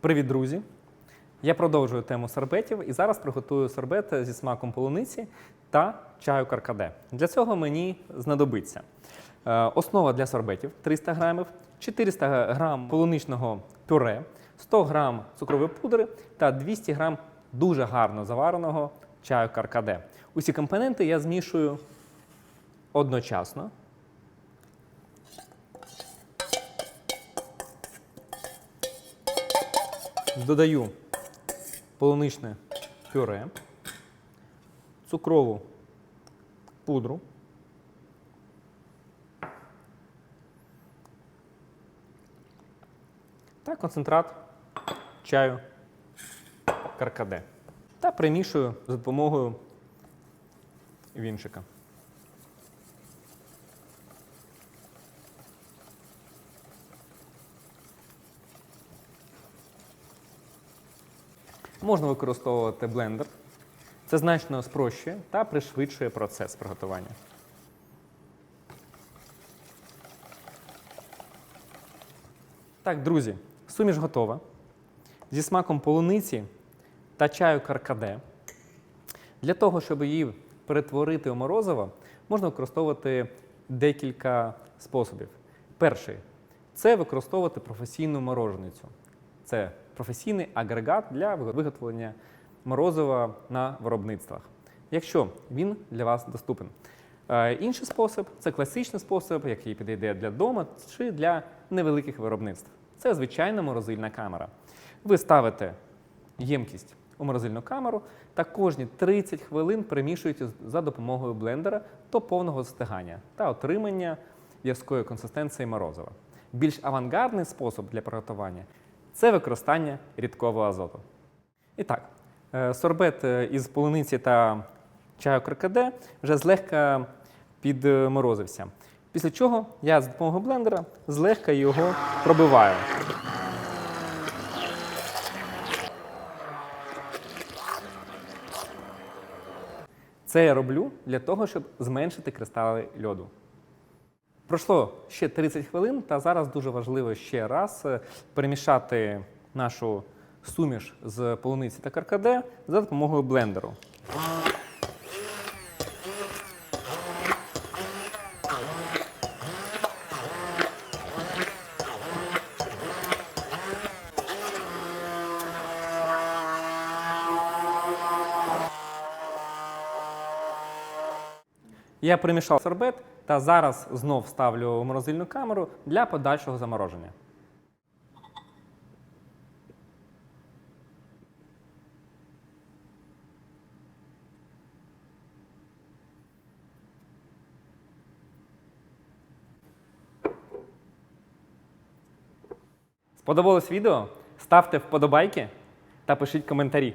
Привіт, друзі! Я продовжую тему сорбетів і зараз приготую сорбет зі смаком полуниці та чаю каркаде. Для цього мені знадобиться е, основа для сорбетів 300 грамів, 400 грам полуничного пюре, 100 грам цукрової пудри та 200 грам дуже гарно завареного чаю каркаде. Усі компоненти я змішую одночасно. Додаю полуничне пюре, цукрову пудру, та концентрат чаю каркаде. Та примішую за допомогою вінчика. Можна використовувати блендер. Це значно спрощує та пришвидшує процес приготування. Так, друзі, суміш готова. Зі смаком полуниці та чаю каркаде. Для того, щоб її перетворити у морозиво, можна використовувати декілька способів. Перший це використовувати професійну мороженицю. Це професійний агрегат для виготовлення морозива на виробництвах, якщо він для вас доступен. Е, Інший спосіб це класичний спосіб, який підійде для дому чи для невеликих виробництв. Це звичайна морозильна камера. Ви ставите ємкість у морозильну камеру та кожні 30 хвилин примішуєте за допомогою блендера до повного застигання та отримання в'язкої консистенції морозива. Більш авангардний спосіб для приготування це використання рідкого азоту. І так, е, сорбет е, із полуниці та чаю крокоде вже злегка підморозився. Після чого я з допомогою блендера злегка його пробиваю. Це я роблю для того, щоб зменшити кристали льоду. Пройшло ще 30 хвилин, та зараз дуже важливо ще раз е, перемішати нашу суміш з полуниці та каркаде за допомогою блендеру. Я примішав сорбет та зараз знов ставлю в морозильну камеру для подальшого замороження. Сподобалось відео? Ставте вподобайки та пишіть коментарі.